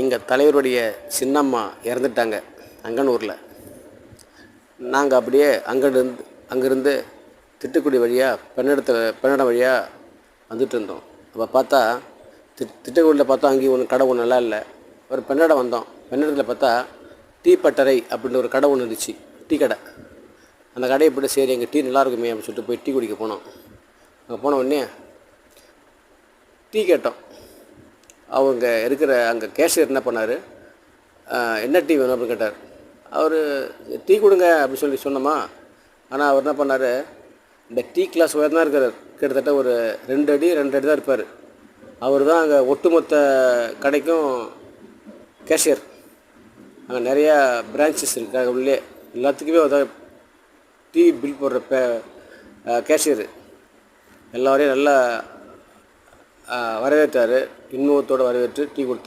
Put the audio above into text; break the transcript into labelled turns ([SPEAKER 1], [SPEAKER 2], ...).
[SPEAKER 1] எங்கள் தலைவருடைய சின்னம்மா இறந்துட்டாங்க அங்கனூரில். நாங்கள் அப்படியே அங்கேருந்து அங்கேருந்து திட்டுக்குடி வழியாக பெண்ணடத்து பெண்ணடம் வழியாக வந்துட்டு இருந்தோம். அப்போ பார்த்தா திட் திட்டுக்குடியில் பார்த்தா அங்கேயும் ஒன்று கடை ஒன்று நல்லா இல்லை. ஒரு பெண்ணடம் வந்தோம். பெண்ணடத்தில் பார்த்தா டீ பட்டறை அப்படின்னு ஒரு கடை ஒன்று இருந்துச்சு டீ கடை. அந்த கடையை போய்ட்டு சரி எங்கள் டீ நல்லா இருக்குமே அப்படின்னு சொல்லிட்டு போய் டீ குடிக்க போனோம். அங்கே போன உடனே டீ கேட்டோம். அவங்க இருக்கிற அங்கே கேஷியர் என்ன பண்ணார்? என்ன டீ வேணும் அப்படின்னு கேட்டார். அவர் டீ கொடுங்க அப்படின்னு சொல்லி சொன்னோமா? ஆனால் அவர் என்ன பண்ணார்? இந்த டீ கிளாஸ் உயரம் தான் இருக்கிறார் கிட்டத்தட்ட ஒரு ரெண்டு அடி ரெண்டு அடி தான் இருப்பார். அவர் தான் அங்கே ஒட்டுமொத்த கடைக்கும் கேஷியர். அங்கே நிறையா பிரான்ச்சஸ் இருக்காங்க உள்ளே எல்லாத்துக்குமே அதான் டீ பில் போடுற பே கேஷியர். எல்லோரையும் நல்லா வரவேற்றார். இன்முகத்தோடு வரவேற்று டீ கொடுத்தார்.